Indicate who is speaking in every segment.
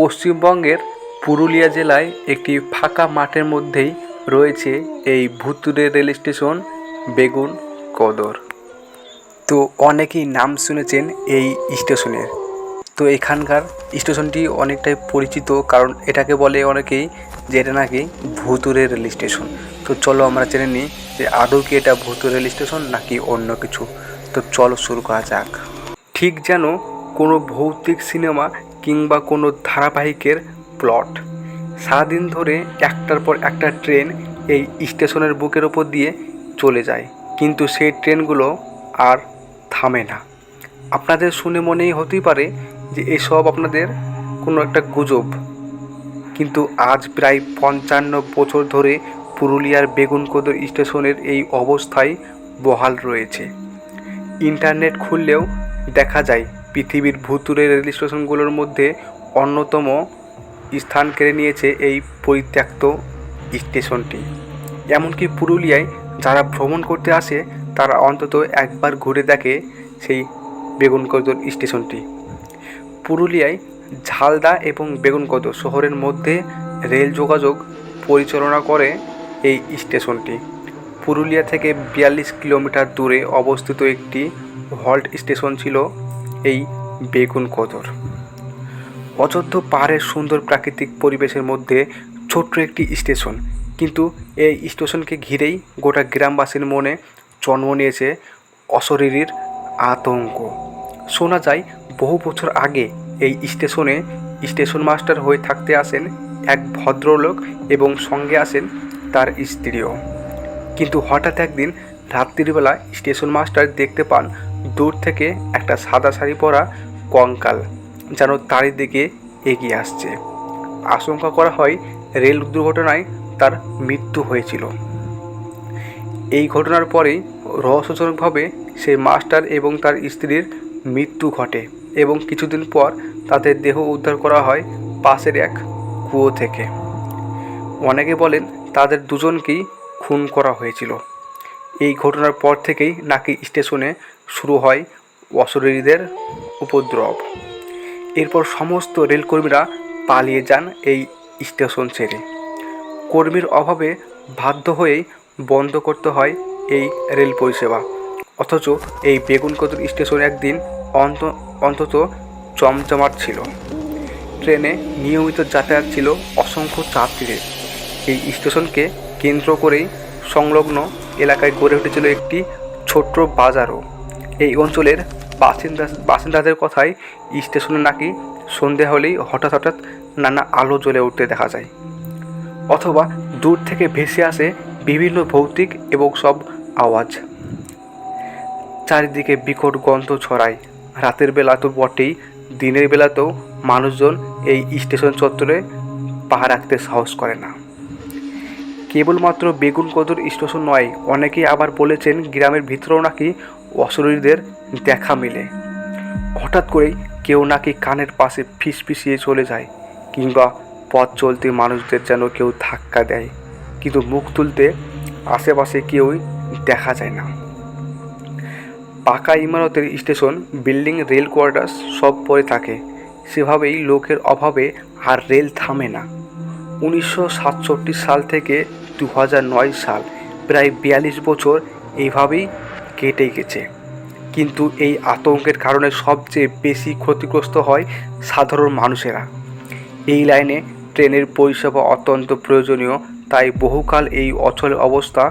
Speaker 1: পশ্চিমবঙ্গের পুরুলিয়া জেলায় একটি ফাঁকা মাঠের মধ্যেই রয়েছে এই ভুতুরে রেল স্টেশন বেগুন কদর। তো অনেকেই নাম শুনেছেন এই স্টেশনের। তো এখানকার স্টেশনটি অনেকটাই পরিচিত, কারণ এটাকে বলে অনেকেই যে এটা নাকি ভুতুরে রেল স্টেশন। তো চলো আমরা জেনে নিই যে আদৌ কি এটা ভুতুরে রেল স্টেশন নাকি অন্য কিছু। তো চলো শুরু করা যাক। ঠিক যেন কোনো ভৌতিক সিনেমা কিংবা কোনো ধারাবাহিকের প্লট। সারাদিন ধরে একটার পর একটা ট্রেন এই স্টেশনের বুকের ওপর দিয়ে চলে যায়। কিন্তু সেই ট্রেনগুলো আর থামে না। আপনাদের শুনে মনেই হতেই পারে যে এসব আপনাদের কোনো একটা গুজব। কিন্তু আজ প্রায় পঞ্চান্ন বছর ধরে পুরুলিয়ার বেগুনকোদর স্টেশনের এই অবস্থায় বহাল রয়েছে। ইন্টারনেট খুললেও দেখা যায় পৃথিবীর ভুতুরে রেল স্টেশনগুলোর মধ্যে অন্যতম স্থান কেড়ে নিয়েছে এই পরিত্যক্ত স্টেশনটি। এমনকি পুরুলিয়ায় যারা ভ্রমণ করতে আসে, তারা অন্তত একবার ঘুরে দেখে সেই বেগুনকদর স্টেশনটি। পুরুলিয়ায় ঝালদা এবং বেগুনকদর শহরের মধ্যে রেল যোগাযোগ পরিচালনা করে এই স্টেশনটি। পুরুলিয়া থেকে বিয়াল্লিশ কিলোমিটার দূরে অবস্থিত একটি হল্ট স্টেশন ছিল এই বেগুন কদর। অযোধ্য পাহাড়ের সুন্দর প্রাকৃতিক পরিবেশের মধ্যে ছোট্ট একটি স্টেশন। কিন্তু এই স্টেশনকে ঘিরেই গোটা গ্রামবাসীর মনে জন্ম নিয়েছে অশরীরীর আতঙ্ক। শোনা যায়, বহু বছর আগে এই স্টেশনে স্টেশন মাস্টার হয়ে থাকতে আসেন এক ভদ্রলোক এবং সঙ্গে আসেন তার স্ত্রীও। কিন্তু হঠাৎ একদিন রাত্রিবেলা স্টেশন মাস্টার দেখতে পান দূর থেকে একটা সাদা শাড়ি পরা কঙ্কাল যেন তারই দিকে এগিয়ে আসছে। আশঙ্কা করা হয় রেল দুর্ঘটনায় তার মৃত্যু হয়েছিল। এই ঘটনার পরেই রহস্যজনকভাবে সেই মাস্টার এবং তার স্ত্রীর মৃত্যু ঘটে এবং কিছুদিন পর তাদের দেহ উদ্ধার করা হয় পাশের এক কুয়ো থেকে। অনেকে বলেন তাদের দুজনকেই খুন করা হয়েছিল। এই ঘটনার পর থেকেই নাকি স্টেশনে শুরু হয় অশরীরীদের উপদ্রব। এরপর সমস্ত রেলকর্মীরা পালিয়ে যান এই স্টেশন ছেড়ে। কর্মীর অভাবে বাধ্য হয়েই বন্ধ করতে হয় এই রেল পরিষেবা। অথচ এই বেগুনকদর স্টেশন একদিন অন্ত, অন্তত জমজমাট ছিল। ট্রেনে নিয়মিত যাতায়াত ছিল অসংখ্য যাত্রীদের। এই স্টেশনকে কেন্দ্র করেই সংলগ্ন এলাকায় গড়ে উঠেছিল একটি ছোট্ট বাজারও। এই অঞ্চলের বাসিন্দা বাসিন্দাদের কথায় স্টেশনে নাকি সন্ধে হলেই হঠাৎ হঠাৎ নানা আলো জ্বলে উঠতে দেখা যায়। অথবা দূর থেকে ভেসে আসে বিভিন্ন ভৌতিক এবং সব আওয়াজ। চারিদিকে বিকট গন্ধ ছড়ায়। রাতের বেলা তো বটেই, দিনের বেলাতেও মানুষজন এই স্টেশন চত্বরে পা রাখতে সাহস করে না। কেবলমাত্র বেগুনকদর স্টেশন নয়, অনেকেই আবার বলেছেন গ্রামের ভিতরেও নাকি অশরীরদের দেখা মেলে। হঠাৎ করেই কেউ নাকি কানের পাশে ফিসফিসিয়ে চলে যায়, কিংবা পথ চলতে মানুষদের যেন কেউ ধাক্কা দেয়, কিন্তু মুখ তুলতে আশেপাশে কেউই দেখা যায় না। পাকা ইমারতের স্টেশন, বিল্ডিং, রেল কোয়ার্টার্স সব পরে থাকে। সেভাবেই লোকের অভাবে আর রেল থামে না। উনিশশো সাতষট্টি সাল থেকে দু হাজার নয় সাল প্রায় বিয়াল্লিশ বছর এইভাবেই কেটে গেছে। কিন্তু এই আতঙ্কের কারণে সবচেয়ে বেশি ক্ষতিগ্রস্ত হয় সাধারণ মানুষেরা। এই লাইনে ট্রেনের পরিষেবা অত্যন্ত প্রয়োজনীয়, তাই বহুকাল এই অচল অবস্থা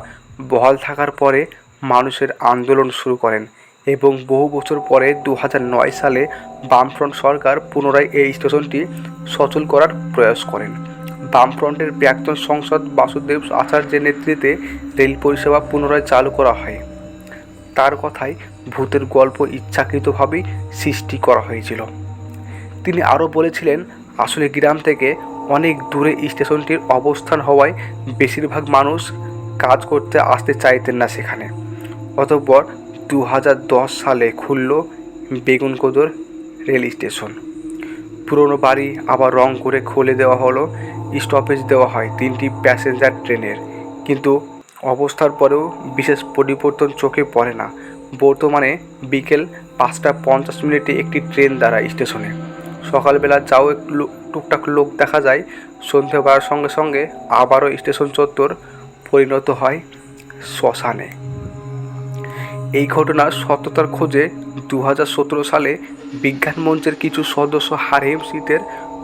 Speaker 1: বহাল থাকার পরে মানুষের আন্দোলন শুরু করেন এবং বহু বছর পরে দু সালে বামফ্রন্ট সরকার পুনরায় এই স্টেশনটি সচল করার প্রয়াস করেন। বামফ্রন্টের প্রাক্তন সংসদ বাসুদেব আচার্যের নেতৃত্বে রেল পরিষেবা পুনরায় চালু করা হয়। তার কথায় ভূতের গল্প ইচ্ছাকৃতভাবেই সৃষ্টি করা হয়েছিল। তিনি আরও বলেছিলেন, আসলে গ্রাম থেকে অনেক দূরে স্টেশনটির অবস্থান হওয়ায় বেশিরভাগ মানুষ কাজ করতে আসতে চাইতেন না সেখানে। অতঃপর দু হাজার দশ সালে খুলল বেগুনকোদর রেল স্টেশন। পুরনো বাড়ি আবার রং করে খুলে দেওয়া হলো। স্টপেজ দেওয়া হয় তিনটি প্যাসেঞ্জার ট্রেনের। কিন্তু অবস্থার পরেও বিশেষ পরিবর্তন চোখে পড়ে না। বর্তমানে বিকেল পাঁচটা পঞ্চাশ মিনিটে একটি ট্রেন দাঁড়ায় স্টেশনে। সকালবেলা যাও টুকটাক লোক দেখা যায়। সন্ধে সঙ্গে সঙ্গে আবারও স্টেশন চত্বর পরিণত হয় শ্মশানে। এই ঘটনার সত্যতার খোঁজে দু হাজার সতেরো সালে বিজ্ঞান মঞ্চের কিছু সদস্য হারেম শীতের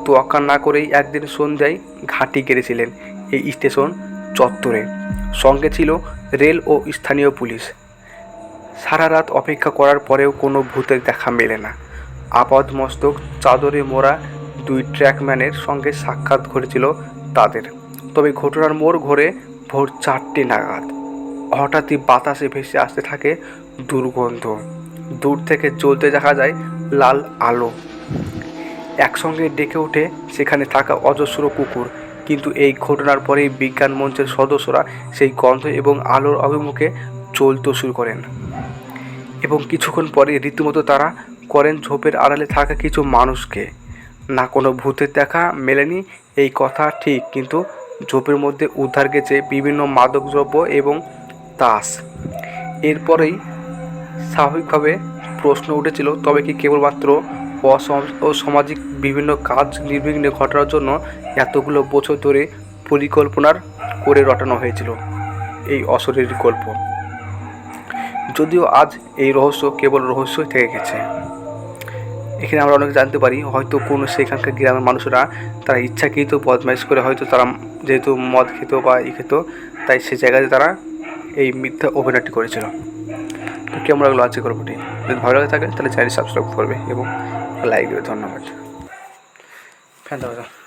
Speaker 1: তোয়াক্কা না করেই একদিন সন্ধ্যায় ঘাঁটি গেড়েছিলেন এই স্টেশন চত্বরে। সঙ্গে ছিল রেল ও স্থানীয় পুলিশ। সারা রাত অপেক্ষা করার পরেও কোনো ভূতের দেখা মেলে না। আপাদ মস্তক, চাদরে মোড়া দুই ট্র্যাকম্যানের সঙ্গে সাক্ষাৎ ঘটেছিল তাদের। তবে ঘটনার মোড় ঘোরে ভোর চারটে নাগাদ। হঠাৎই বাতাসে ভেসে আসতে থাকে দুর্গন্ধ। দূর থেকে জ্বলতে দেখা যায় লাল আলো। একসঙ্গে ডেকে ওঠে সেখানে থাকা অজস্র কুকুর। কিন্তু এই ঘটনার পরেই বিজ্ঞান মঞ্চের সদস্যরা সেই গন্ধ এবং আলোর অভিমুখে চলতে শুরু করেন। এবং কিছুক্ষণ পরে রীতিমতো তারা করেন ঝোপের আড়ালে থাকা কিছু মানুষকে। না কোনো ভূতের দেখা মেলেনি, এই কথা ঠিক, কিন্তু ঝোপের মধ্যে উদ্ধার গেছে বিভিন্ন মাদকদ্রব্য এবং তাস। এরপরেই স্বাভাবিকভাবে প্রশ্ন উঠেছিল, তবে কি কেবলমাত্র অসম- অসামাজিক বিভিন্ন কাজ নির্বিঘ্নে ঘটানোর জন্য এতগুলো বছর ধরে পরিকল্পনার করে রটানো হয়েছিল এই অশরীরী গল্প? যদিও আজ এই রহস্য কেবল রহস্যই থেকে গেছে। এখানে আমরা অনেক জানতে পারি, হয়তো কোনো সেখানকার গ্রামের মানুষরা তারা ইচ্ছাকৃত বদমাইশ করে হয়তো তারা যেহেতু মদ খেত বা ই খেত, তাই সে জায়গাতে তারা এই মিথ্যা অভিনয়টি করেছিল। তো কেমন লাগল আজকে গল্পটি? যদি ভালো লাগে থাকে, তাহলে চ্যানেল সাবস্ক্রাইব করবে এবং লাইক দেবে। ধন্যবাদ। ফ্যান দাও